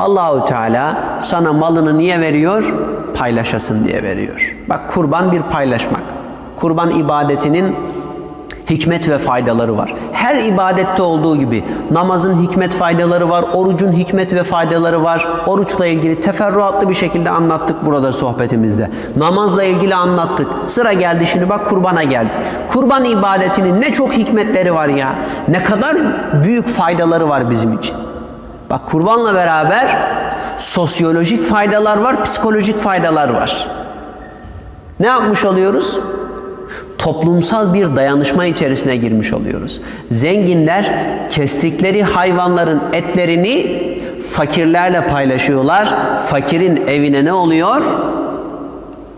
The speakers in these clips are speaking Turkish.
Allahu Teala sana malını niye veriyor? Paylaşasın diye veriyor. Bak kurban bir paylaşmak. Kurban ibadetinin hikmet ve faydaları var. Her ibadette olduğu gibi namazın hikmet faydaları var, orucun hikmet ve faydaları var. Oruçla ilgili teferruatlı bir şekilde anlattık burada sohbetimizde. Namazla ilgili anlattık. Sıra geldi şimdi bak kurbana geldi. Kurban ibadetinin ne çok hikmetleri var ya. Ne kadar büyük faydaları var bizim için. Bak kurbanla beraber sosyolojik faydalar var, psikolojik faydalar var. Ne yapmış oluyoruz? toplumsal bir dayanışma içerisine girmiş oluyoruz. Zenginler kestikleri hayvanların etlerini fakirlerle paylaşıyorlar. Fakirin evine ne oluyor?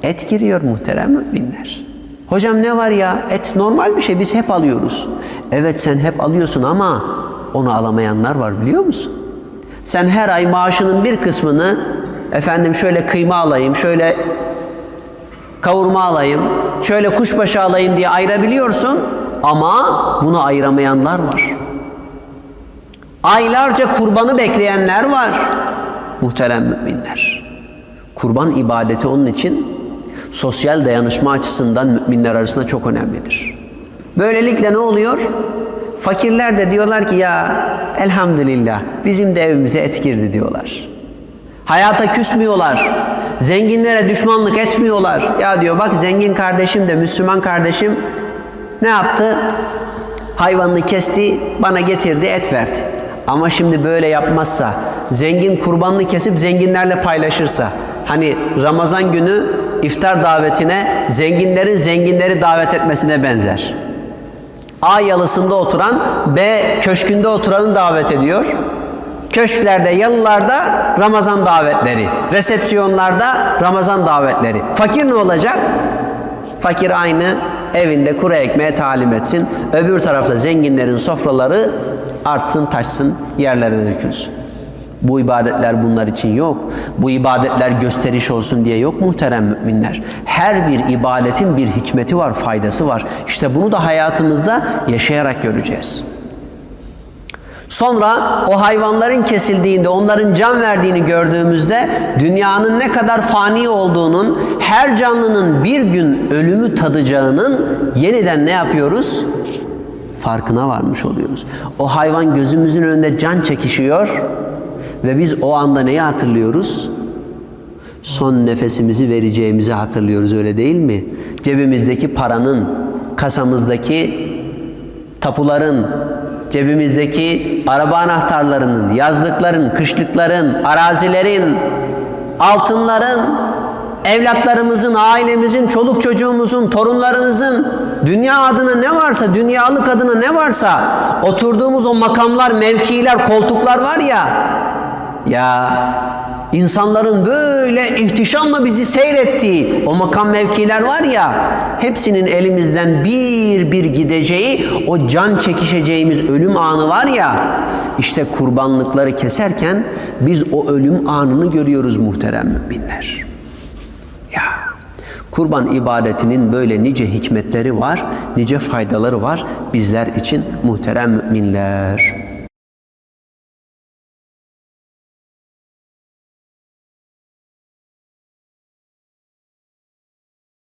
Et giriyor muhterem müminler. Hocam ne var ya? Et normal bir şey. Biz hep alıyoruz. Evet sen hep alıyorsun ama onu alamayanlar var biliyor musun? Sen her ay maaşının bir kısmını efendim şöyle kıyma alayım, şöyle kavurma alayım, şöyle kuşbaşı alayım diye ayırabiliyorsun ama bunu ayıramayanlar var. Aylarca kurbanı bekleyenler var. Muhterem müminler. Kurban ibadeti onun için sosyal dayanışma açısından müminler arasında çok önemlidir. Böylelikle ne oluyor? Fakirler de diyorlar ki ya elhamdülillah bizim de evimize et girdi diyorlar. Hayata küsmüyorlar. Zenginlere düşmanlık etmiyorlar. Ya diyor bak zengin kardeşim de Müslüman kardeşim ne yaptı? Hayvanını kesti, bana getirdi, et verdi. Ama şimdi böyle yapmazsa, zengin kurbanını kesip zenginlerle paylaşırsa, hani Ramazan günü iftar davetine zenginlerin zenginleri davet etmesine benzer. A yalısında oturan B köşkünde oturanı davet ediyor. Köşklerde, yalılarda Ramazan davetleri, resepsiyonlarda Ramazan davetleri. Fakir ne olacak? Fakir aynı evinde kuru ekmeğe talim etsin. Öbür tarafta zenginlerin sofraları artsın, taşsın, yerlere dökülsün. Bu ibadetler bunlar için yok. Bu ibadetler gösteriş olsun diye yok muhterem müminler. Her bir ibadetin bir hikmeti var, faydası var. İşte bunu da hayatımızda yaşayarak göreceğiz. Sonra o hayvanların kesildiğinde, onların can verdiğini gördüğümüzde dünyanın ne kadar fani olduğunun, her canlının bir gün ölümü tadacağının yeniden ne yapıyoruz? Farkına varmış oluyoruz. O hayvan gözümüzün önünde can çekişiyor ve biz o anda neyi hatırlıyoruz? Son nefesimizi vereceğimizi hatırlıyoruz öyle değil mi? Cebimizdeki paranın, kasamızdaki tapuların, cebimizdeki araba anahtarlarının, yazlıkların, kışlıkların, arazilerin, altınların, evlatlarımızın, ailemizin, çoluk çocuğumuzun, torunlarınızın, dünya adına ne varsa, dünyalık adına ne varsa, oturduğumuz o makamlar, mevkiler, koltuklar var ya, ya insanların böyle ihtişamla bizi seyrettiği o makam mevkiler var ya hepsinin elimizden bir bir gideceği o can çekişeceğimiz ölüm anı var ya işte kurbanlıkları keserken biz o ölüm anını görüyoruz muhterem müminler. Ya kurban ibadetinin böyle nice hikmetleri var, nice faydaları var bizler için muhterem müminler.